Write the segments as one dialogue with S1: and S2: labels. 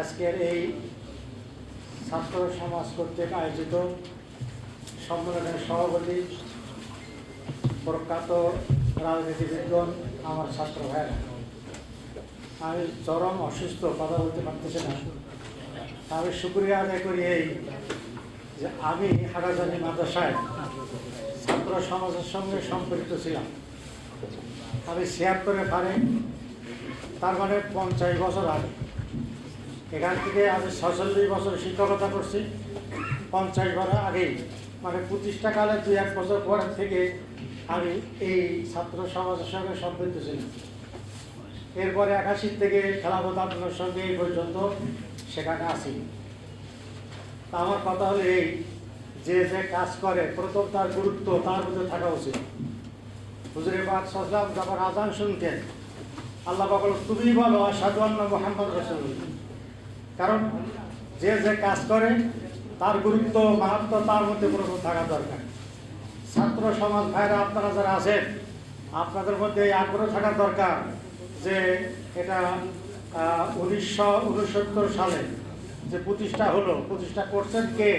S1: আজকের এই ছাত্র সমাজ কর্তৃক আয়োজিত সম্মেলনের সভাপতি প্রখ্যাত রাজনীতিবিদগণ, আমার ছাত্র ভাই আমি চরম অসুস্থ, কথা বলতে পারতেছি না। আমি সুক্রিয়া আদায় করি এই যে আমি হারাজানি মাদাসায় ছাত্র সমাজের সঙ্গে সম্পৃক্ত ছিলাম। আমি ছিয়াত্তরে পারে। তার মানে পঞ্চাশ বছর আগে। এখান থেকে আমি ছচল্লিশ বছর শিক্ষকতা করছি। পঞ্চাশ বছর আগেই। মানে প্রতিষ্ঠা কালে দুই এক বছর পরের থেকে আমি এই ছাত্র সমাজের সঙ্গে সম্পৃক্ত ছিলাম। এরপরে একাশি থেকে খেলাফত আন্দোলনের সঙ্গে এই পর্যন্ত সেখানে আসি আমার কথা হলো এই, যে যে কাজ করে, প্রথম তার গুরুত্ব তার মধ্যে থাকা উচিত। হুজুরে পাক সাল্লাম যখন আজান শুনতেন, আল্লাহ বাবল তুমি বলো সাদুয়ান্ন মোহাম্মদ রসুল কারণ যে যে কাজ করে, তার গুরুত্ব মাহাত্ম তার মধ্যে প্রথম থাকা দরকার ছাত্র সমাজ ভাইরা, আপনারা যারা আছেন, আপনাদের মধ্যে আগ্রহ থাকা দরকার যে এটা উনিশশো উনসত্তর সালে যে প্রতিষ্ঠা হলো, প্রতিষ্ঠা করছেন কে?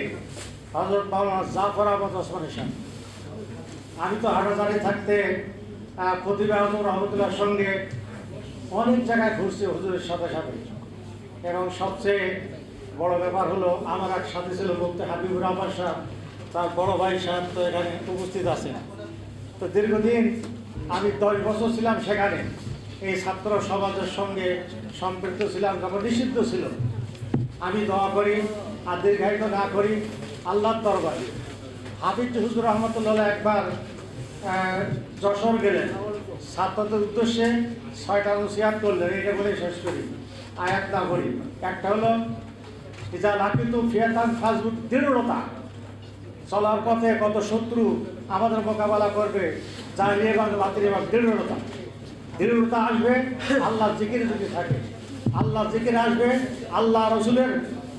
S1: হজরত মাওলানা জাফর আহমদ ওসমান সাহেব আমি তো হাটাজারি থাকতে প্রতিভা আহমদ রহমতুল্লাহর সঙ্গে অনেক জায়গায় ঘুরছি হুজুরের সাথে সাথে। এবং সবচেয়ে বড় ব্যাপার হলো, আমার এক সাথে ছিল মুক্তি হাবিবুর রহমান সাহেব, তার বড় ভাই সাহেব তো এখানে উপস্থিত আছেন। তো দীর্ঘদিন আমি দশ বছর ছিলাম সেখানে। এই ছাত্র সমাজের সঙ্গে সম্পৃক্ত ছিলাম, যখন নিষিদ্ধ ছিল। আমি দোয়া করি আর দীর্ঘায়িত না করি, আল্লাহর দরবারে। হাবিব হুজুর রহমতুল্লাহ একবার যশোর গেলেন। ছাত্রদের উদ্দেশ্যে ছয়টা নসিহাত করলেন, এটা বলে শেষ করি। আয়াত না করি। একটা হলো যা লাকিত ফিয়াতান ফাজবুট দৃঢ়তা। চলার পথে কত শত্রু আমাদের মোকাবেলা করবে জাহিলি এবং বাতিল এবং দৃঢ়তা। দৃঢ়তা আসবে আল্লাহ জিকির যদি থাকে। আল্লাহ জিকির আসবে আল্লাহ রসুলের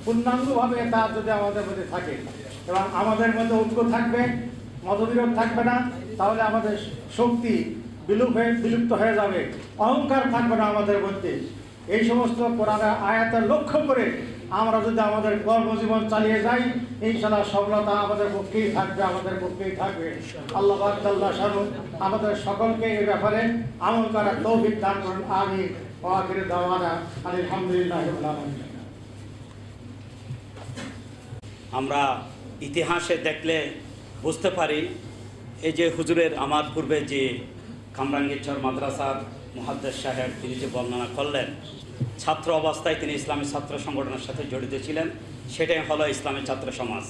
S1: পূর্ণাঙ্গভাবে তা যদি আমাদের মধ্যে থাকে। এবং আমাদের মধ্যে ঐক্য থাকবে, মতবিরোধ থাকবে না। তাহলে আমাদের শক্তি বিলুপ হয়ে, বিলুপ্ত হয়ে যাবে। অহংকার থাকবে না আমাদের মধ্যে। এই সমস্ত কোরআনের আয়াতের লক্ষ্য করে আমরা যদি আমাদের কর্মজীবন চালিয়ে যাই ইনশাল্লাহ সফলতা আমাদের পক্ষেই থাকবে, আমাদের পক্ষেই থাকবে। আল্লাহ আল্লাহ শানু আমাদের সকলকে এই ব্যাপারে আমল করার তৌফিক দান করুন। আমি ওয়াকির দাওয়ানা আলহামদুলিল্লাহ
S2: আমরা ইতিহাসে দেখলে বুঝতে পারি এই যে হুজুরের আমার পূর্বে যে কামরাঙ্গীরচর মাদ্রাসার মহাদ্দেশ সাহেব, তিনি যে বর্ণনা করলেন, ছাত্র অবস্থায় তিনি ইসলামী ছাত্র সংগঠনের সাথে জড়িত ছিলেন, সেটাই হলো ইসলামী ছাত্র সমাজ।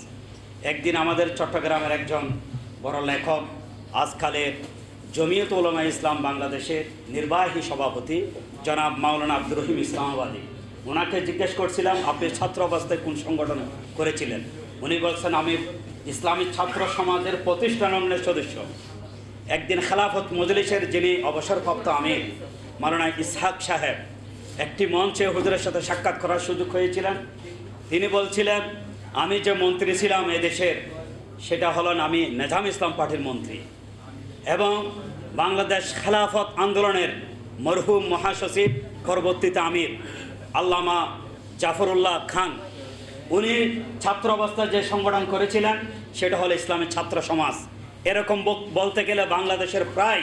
S2: একদিন আমাদের চট্টগ্রামের একজন বড় লেখক, আজকালের জমিয়ত উলামা ইসলাম বাংলাদেশের নির্বাহী সভাপতি, জনাব মাওলানা আব্দুর রহিম ইসলামাবাদী। ওনাকে জিজ্ঞেস করছিলাম, আপনি ছাত্র অবস্থায় কোন সংগঠন করেছিলেন? উনি বলছেন, আমি ইসলামী ছাত্র সমাজের প্রতিষ্ঠান অঙ্গনের সদস্য। একদিন খেলাফত মজলিসের যিনি অবসরপ্রাপ্ত আমির মালানা ইসহাক সাহেব, একটি মঞ্চে হুজুরের সাথে সাক্ষাৎ করার সুযোগ হয়েছিলেন তিনি বলছিলেন, আমি যে মন্ত্রী ছিলাম এদেশের সেটা হলেন আমি নেজাম ইসলাম পার্টির মন্ত্রী। এবং বাংলাদেশ খেলাফত আন্দোলনের মরহুম মহাসচিব, পরবর্তীতে আমির, আল্লামা জাফরুল্লাহ খান উনি ছাত্র অবস্থায় যে সংগঠন করেছিলেন, সেটা হলো ইসলামের ছাত্র সমাজ। এরকম বলতে গেলে বাংলাদেশের প্রায়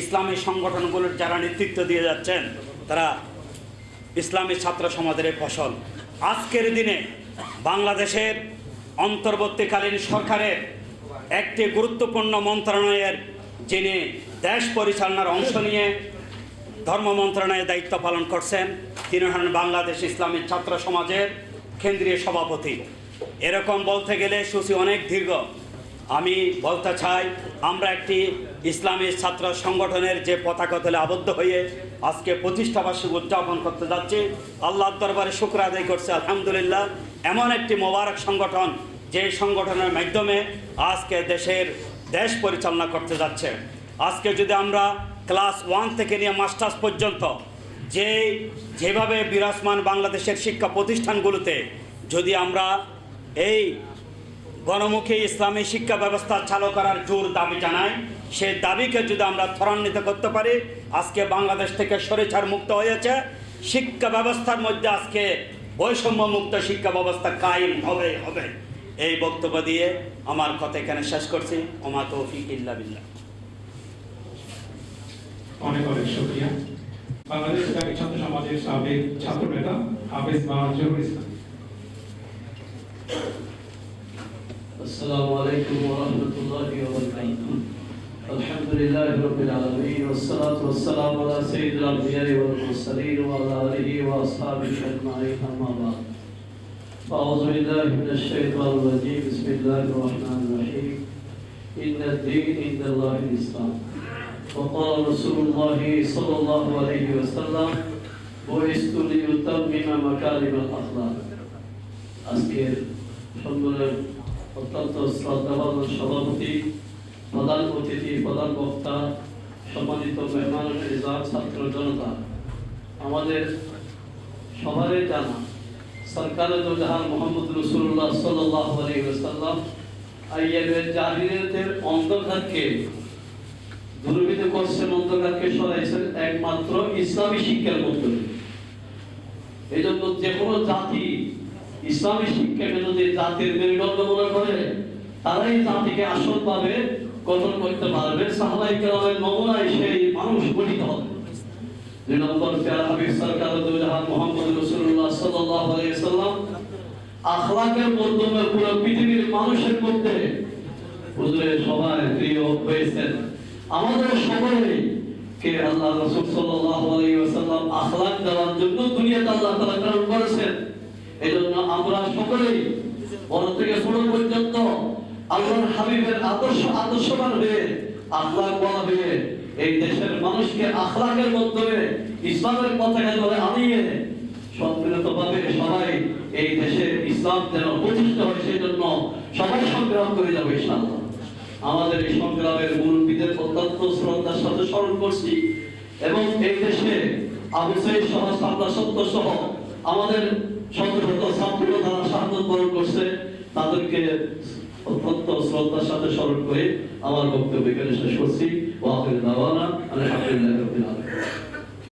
S2: ইসলামী সংগঠনগুলোর যারা নেতৃত্ব দিয়ে যাচ্ছেন, তারা ইসলামী ছাত্র সমাজের ফসল। আজকের দিনে বাংলাদেশের অন্তর্বর্তীকালীন সরকারের একটি গুরুত্বপূর্ণ মন্ত্রণালয়ের যিনি দেশ পরিচালনার অংশ নিয়ে ধর্ম মন্ত্রণালয়ের দায়িত্ব পালন করছেন, তিনি হলেন বাংলাদেশ ইসলামী ছাত্র সমাজের কেন্দ্রীয় সভাপতি। এরকম বলতে গেলে সূচি অনেক দীর্ঘ। আমি বলতে চাই, আমরা একটি ইসলামী ছাত্র সংগঠনের যে পতাকা তলে আবদ্ধ হয়ে আজকে প্রতিষ্ঠাবার্ষিক উদযাপন করতে যাচ্ছি, আল্লাহর দরবারে শুক্র আদায় করছে, আলহামদুলিল্লাহ। এমন একটি মোবারক সংগঠন, যে সংগঠনের মাধ্যমে আজকে দেশের দেশ পরিচালনা করতে যাচ্ছে। আজকে যদি আমরা ক্লাস ওয়ান থেকে নিয়ে মাস্টার্স পর্যন্ত যে, যেভাবে বিরাজমান বাংলাদেশের শিক্ষা প্রতিষ্ঠানগুলোতে যদি আমরা এই গণমুখী ইসলামী শিক্ষা ব্যবস্থা চালু করার জোর দাবি জানাই সেই দাবিকে যদি আমরা ত্বরান্বিত করতে পারি, আজকে বাংলাদেশ থেকে সরেচার মুক্ত হয়েছে। শিক্ষা ব্যবস্থার মধ্যে আজকে বৈষম্য মুক্ত শিক্ষা ব্যবস্থা কায়েম হবে হবে। এই বক্তব্য দিয়ে আমার কথা এখানে শেষ করছি। ওমা তৌফিক ইল্লা বিল্লাহ।
S3: অনেক অনেক শুক্রিয়া। বাংলাদেশ ইসলামী ছাত্র সমাজের সাবেক ছাত্র নেতা হাফেজ মাহাজুর ইসলাম
S4: السلام عليكم ورحمة الله وبركاته الحمد لله رب العالمين والصلاة والسلام على سيد الأنبياء والمرسلين وعلى آله وأصحابه أجمعين أما بعد أعوذ بالله من الشيطان الرجيم بسم الله الرحمن الرحيم إن الدين عند الله الإسلام وقال رسول الله صلى الله عليه وسلم بعثت لأتمم مكارم الأخلاق আজকের সম্মেলনের অত্যন্ত শ্রদ্ধাবান সভাপতি প্রধান অতিথি প্রধান বক্তা সম্মানিত মেহমান ইজাজ ছাত্র জনতা আমাদের সবারই জানা সরকারে তো জাহান মোহাম্মদ রসুল্লাহ সাল্লাহ আলাইসাল্লাম আইয়াবের জাহিরিয়তের অন্ধকারকে দূরীভূত করছেন অন্ধকারকে সরাইছেন একমাত্র ইসলামী শিক্ষার মধ্যে। এই জন্য যে কোনো জাতি ইসলামী শিক্ষাকে যদি জাতির মেরুদণ্ড মনে করে, তারাই জাতিকে আসলভাবে গঠন করতে পারবে। সাহাবাই কেরামের সেই মানুষ গঠিত হবে। দুই নম্বর সরকার দুজাহান মোহাম্মদ রসুল্লাহ আখলাকের মাধ্যমে পুরো পৃথিবীর মানুষের মধ্যে হুজুরের সবার প্রিয় হয়েছেন। আমাদের সকলে কে আল্লাহ রাসূল সাল্লাল্লাহু আলাইহি ওয়াসাল্লাম আখলাক দেওয়ার জন্য দুনিয়াতে আল্লাহ তাআলা প্রেরণ করেছেন। এজন্য আমরা সকলেই বড় থেকে ছোট পর্যন্ত আল্লাহর হাবিবের আদর্শ আদর্শবান হয়ে আখলাক বলা হয়ে এই দেশের মানুষকে আখলাকের মাধ্যমে ইসলামের পতাকা ধরে আনিয়ে সম্মিলিতভাবে সবাই এই দেশে ইসলাম যেন প্রতিষ্ঠিত হয় সেই জন্য সবাই সংগ্রাম করে যাবে ইনশাআল্লাহ। আমাদের এই সংগ্রামের মুরব্বীদের অত্যন্ত শ্রদ্ধার সাথে স্মরণ করছি এবং এই দেশে আবু সৈয়দ সহ সাবলা সত্য সহ আমাদের শত শত ছাত্র তারা শাহাদত বরণ করছে, তাদেরকে অত্যন্ত শ্রদ্ধার সাথে স্মরণ করে আমার বক্তব্য এখানে শেষ করছি। ওয়াকিল দাওয়ানা আলহামদুলিল্লাহ